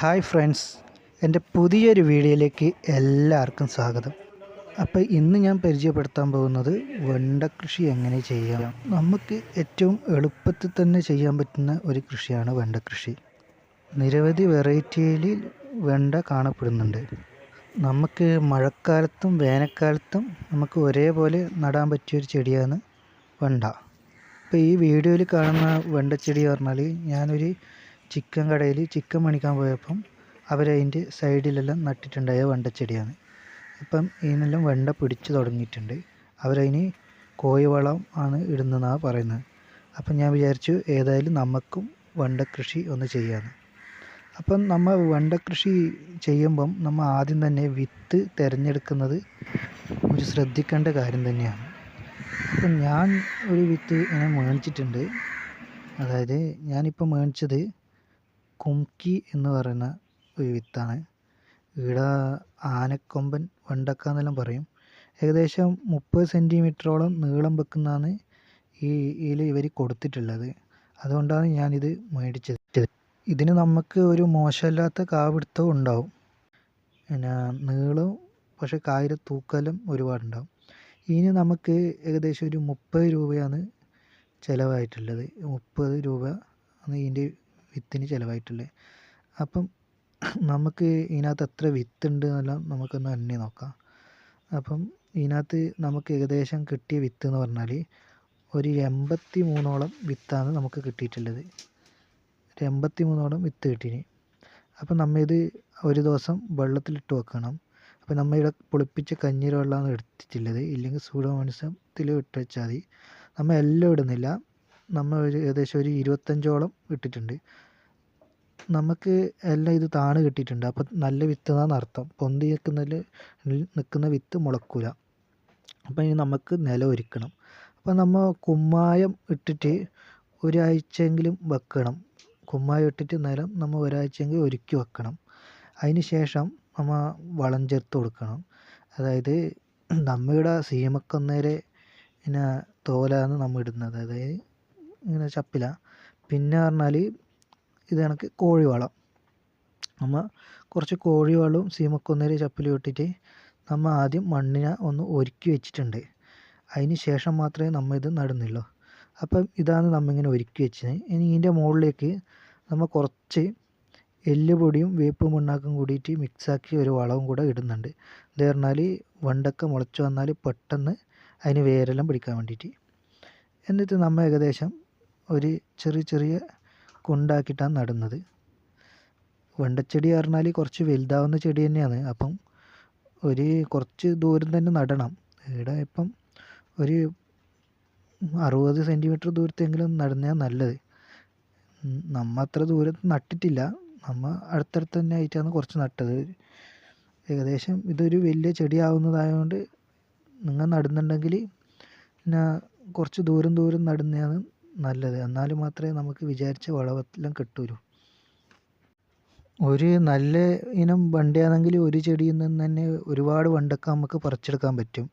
Hi friends എന്റെ പുതിയൊരു വീഡിയോയിലേക്ക് എല്ലാവർക്കും സ്വാഗതം. അപ്പോൾ ഇന്ന് ഞാൻ പരിചയപ്പെടുത്താൻ പോകുന്നത് വെണ്ട കൃഷി എങ്ങനെ ചെയ്യാം. നമുക്ക് ഏറ്റവും എളുപ്പത്തിൽ തന്നെ ചെയ്യാൻ പറ്റുന്ന ഒരു കൃഷിയാണ് വെണ്ട കൃഷി. നിരവധി വെറൈറ്റിയിൽ വെണ്ട കാണപ്പെടുന്നുണ്ട്. നമുക്ക് മഴക്കാലത്തും വേനൽക്കാലത്തും നമുക്ക് ഒരേപോലെ നടാൻ പറ്റിയൊരു ചെടിയാണ് വെണ്ട. അപ്പോൾ ഈ വീഡിയോയിൽ കാണുന്ന വെണ്ടച്ചെടി പറഞ്ഞാൽ ഞാനൊരു ചിക്കൻ കടയിൽ ചിക്കൻ മേടിക്കാൻ പോയപ്പം അവരതിന്റെ സൈഡിലെല്ലാം നട്ടിട്ടുണ്ടായ വെണ്ടച്ചെടിയാണ്. ഇപ്പം ഇതിനെല്ലാം വെണ്ട പിടിച്ചു തുടങ്ങിയിട്ടുണ്ട്. അവരതിന് കോഴിവളം ആണ് ഇടുന്നതെന്നാണ് പറയുന്നത്. അപ്പം ഞാൻ വിചാരിച്ചു ഏതായാലും നമുക്കും വെണ്ട കൃഷി ഒന്ന് ചെയ്യാമെന്ന് അപ്പം നമ്മൾ വെണ്ട കൃഷി ചെയ്യുമ്പം നമ്മൾ ആദ്യം തന്നെ വിത്ത് തിരഞ്ഞെടുക്കുന്നത് ഒരു ശ്രദ്ധിക്കേണ്ട കാര്യം തന്നെയാണ്. അപ്പം ഞാൻ ഒരു വിത്ത് ഇങ്ങനെ മേടിച്ചിട്ടുണ്ട്. അതായത് ഞാനിപ്പോൾ മേടിച്ചത് കുംകി എന്ന് പറയുന്ന ഒരു വിത്താണ്. ഇവിടെ ആനക്കൊമ്പൻ വെണ്ടക്ക എന്നെല്ലാം പറയും. ഏകദേശം മുപ്പത് സെന്റിമീറ്ററോളം നീളം വെക്കുന്നതാണ് ഈ ഇതിൽ ഇവർ കൊടുത്തിട്ടുള്ളത്. അതുകൊണ്ടാണ് ഞാനിത് മേടിച്ചത്. ഇതിന് നമുക്ക് ഒരു മോശമില്ലാത്ത കാപിടുത്തവും ഉണ്ടാവും. പിന്നെ നീളവും പക്ഷെ കായിലെ തൂക്കലും ഒരുപാടുണ്ടാവും. ഇനി നമുക്ക് ഏകദേശം ഒരു മുപ്പത് രൂപയാണ് ചിലവായിട്ടുള്ളത്. മുപ്പത് രൂപ ആണ് ഇതിന്റെ വിത്തിന് ചിലവായിട്ടുള്ളത് അപ്പം നമുക്ക് ഇതിനകത്ത് എത്ര വിത്തുണ്ട് എന്നെല്ലാം നമുക്കൊന്ന് എണ്ണി നോക്കാം. അപ്പം ഇതിനകത്ത് നമുക്ക് ഏകദേശം കിട്ടിയ വിത്ത് എന്ന് പറഞ്ഞാൽ ഒരു എൺപത്തി മൂന്നോളം വിത്താണ് നമുക്ക് കിട്ടിയിട്ടുള്ളത്. ഒരു എൺപത്തി മൂന്നോളം വിത്ത് കിട്ടീന്. അപ്പം നമ്മ ഇത് ഒരു ദിവസം വെള്ളത്തിലിട്ട് വെക്കണം. അപ്പം നമ്മൾ ഇവിടെ പുളിപ്പിച്ച കഞ്ഞീര് വെള്ളമാണ് എടുത്തിട്ടുള്ളത്. ഇല്ലെങ്കിൽ സൂഡോമോണിസത്തിൽ ഇട്ട് വെച്ചാൽ മതി. നമ്മൾ എല്ലാം ഇടുന്നില്ല. നമ്മൾ ഒരു ഏകദേശം ഒരു ഇരുപത്തഞ്ചോളം ഇട്ടിട്ടുണ്ട്. നമുക്ക് എല്ലാം ഇത് താണ് കിട്ടിയിട്ടുണ്ട്. അപ്പം നല്ല വിത്ത് എന്നാണ് അർത്ഥം. പൊന്തി നിൽക്കുന്നതിൽ നിൽക്കുന്ന വിത്ത് മുളക്കൂല. അപ്പം ഇനി നമുക്ക് നിലം ഒരുക്കണം. അപ്പം നമ്മൾ കുമ്മായം ഇട്ടിട്ട് ഒരാഴ്ചയെങ്കിലും വെക്കണം. കുമ്മായം ഇട്ടിട്ട് നിലം നമ്മൾ ഒരാഴ്ചയെങ്കിലും ഒരുക്കി വെക്കണം. അതിന് ശേഷം നമ്മൾ വളം ചേർത്ത് കൊടുക്കണം. അതായത് നമ്മളുടെ സീമക്കൊന്നേരെ പിന്നെ തോലാണ് നമ്മൾ ഇടുന്നത്. അതായത് ഇങ്ങനെ ചപ്പില. പിന്നെ പറഞ്ഞാൽ ഇത് കണക്ക് കോഴിവളം. നമ്മൾ കുറച്ച് കോഴിവളവും സീമക്കൊന്നേരി ചപ്പിലും ഇട്ടിട്ട് നമ്മൾ ആദ്യം മണ്ണിനെ ഒന്ന് ഒരുക്കി വെച്ചിട്ടുണ്ട്. അതിന് ശേഷം മാത്രമേ നമ്മൾ ഇത് നടുന്നുള്ളൂ. അപ്പം ഇതാണ് നമ്മ ഇങ്ങനെ ഒരുക്കി വെച്ചത്. ഇനി ഇതിന്റെ മുകളിലേക്ക് നമ്മൾ കുറച്ച് എല്ലുപൊടിയും വേപ്പ് മണ്ണാക്കും കൂടിയിട്ട് മിക്സാക്കി ഒരു വളവും കൂടെ ഇടുന്നുണ്ട്. ഇത് പറഞ്ഞാൽ വണ്ടൊക്കെ മുളച്ച് വന്നാൽ പെട്ടെന്ന് അതിന് വേരെല്ലാം പിടിക്കാൻ വേണ്ടിയിട്ട്. എന്നിട്ട് നമ്മൾ ഏകദേശം ഒരു ചെറിയ ചെറിയ കുണ്ടാക്കിയിട്ടാണ് നടുന്നത്. വെണ്ടച്ചെടി പറഞ്ഞാൽ കുറച്ച് വലുതാവുന്ന ചെടി തന്നെയാണ്. അപ്പം ഒരു കുറച്ച് ദൂരം തന്നെ നടണം. ഇവിടെ ഇപ്പം ഒരു അറുപത് സെന്റിമീറ്റർ ദൂരത്തെങ്കിലും നടുന്നതാണ് നല്ലത്. നമ്മ അത്ര ദൂരം നട്ടിട്ടില്ല. നമ്മ അടുത്തടുത്ത് തന്നെ ആയിട്ടാണ് കുറച്ച് നട്ടത്. ഏകദേശം ഇതൊരു വലിയ ചെടിയാവുന്നതായതുകൊണ്ട് നിങ്ങൾ നടുന്നുണ്ടെങ്കിൽ പിന്നെ കുറച്ച് ദൂരം ദൂരം നടുന്നതാണ് നല്ലത്. എന്നാൽ മാത്രമേ നമുക്ക് വിചാരിച്ച വിളവെല്ലാം കിട്ടുള്ളൂ ഒരു നല്ല ഇനം വണ്ടിയാണെങ്കിൽ ഒരു ചെടിയിൽ നിന്ന് തന്നെ ഒരുപാട് വണ്ടൊക്കെ നമുക്ക് പറിച്ചെടുക്കാൻ പറ്റും.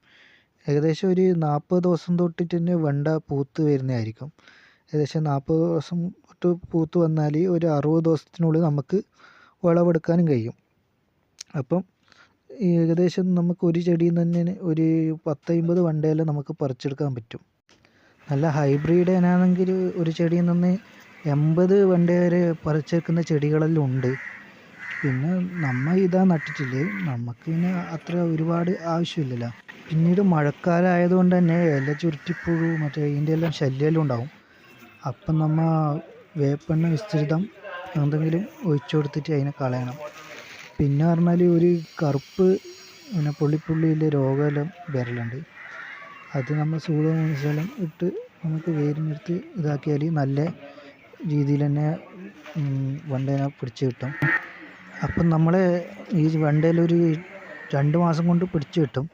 ഏകദേശം ഒരു നാൽപ്പത് ദിവസം തൊട്ടിട്ട് തന്നെ വെണ്ട പൂത്ത് വരുന്നതായിരിക്കും. ഏകദേശം നാൽപ്പത് ദിവസം തൊട്ട് പൂത്ത് വന്നാൽ ഒരു അറുപത് ദിവസത്തിനുള്ളിൽ നമുക്ക് വിളവെടുക്കാനും കഴിയും. അപ്പം ഏകദേശം നമുക്ക് ഒരു ചെടിയിൽ നിന്ന് തന്നെ ഒരു പത്തമ്പത് വണ്ടയെല്ലാം നമുക്ക് പറിച്ചെടുക്കാൻ പറ്റും. നല്ല ഹൈബ്രിഡ് എന്നാണെങ്കിൽ ഒരു ചെടിയിൽ നിന്ന് എൺപത് വെണ്ട വരെ പറിച്ചെടുക്കുന്ന ചെടികളെല്ലാം ഉണ്ട്. പിന്നെ നമ്മൾ ഇതാ നട്ടിട്ടില്ലേ? നമുക്ക് പിന്നെ അത്ര ഒരുപാട് ആവശ്യമില്ലല്ലോ. പിന്നീട് മഴക്കാലം ആയതുകൊണ്ട് തന്നെ ഇല ചുരുട്ടിപ്പുഴു മറ്റേ ഇതിന്റെ എല്ലാം ശല്യമെല്ലാം ഉണ്ടാവും. അപ്പം നമ്മൾ വേപ്പെണ്ണ വിസ്തൃതം എന്തെങ്കിലും ഒഴിച്ചു കൊടുത്തിട്ട് അതിനെ കളയണം. പിന്നെ പറഞ്ഞാൽ ഒരു കറുപ്പ് പിന്നെ പുള്ളിപ്പുള്ളിയിലെ രോഗമെല്ലാം വരലുണ്ട്. അത് നമ്മൾ സൂഡോമോണസെല്ലാം ഇട്ട് നമുക്ക് വേരിനെടുത്ത് ഇതാക്കിയാൽ നല്ല രീതിയിൽ തന്നെ വെണ്ടേനെ പിടിച്ച് കിട്ടും. അപ്പം നമ്മൾ ഈ വെണ്ടയിലൊരു രണ്ട് മാസം കൊണ്ട് പിടിച്ച് കിട്ടും.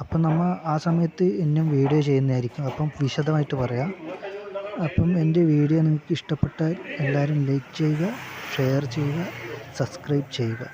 അപ്പം നമ്മൾ ആ സമയത്ത് എന്നും വീഡിയോ ചെയ്യുന്നതായിരിക്കും. അപ്പം വിശദമായിട്ട് പറയാം. അപ്പം എന്റെ വീഡിയോ നിങ്ങൾക്ക് ഇഷ്ടപ്പെട്ടാൽ എല്ലാവരും ലൈക്ക് ചെയ്യുക ഷെയർ ചെയ്യുക സബ്സ്ക്രൈബ് ചെയ്യുക.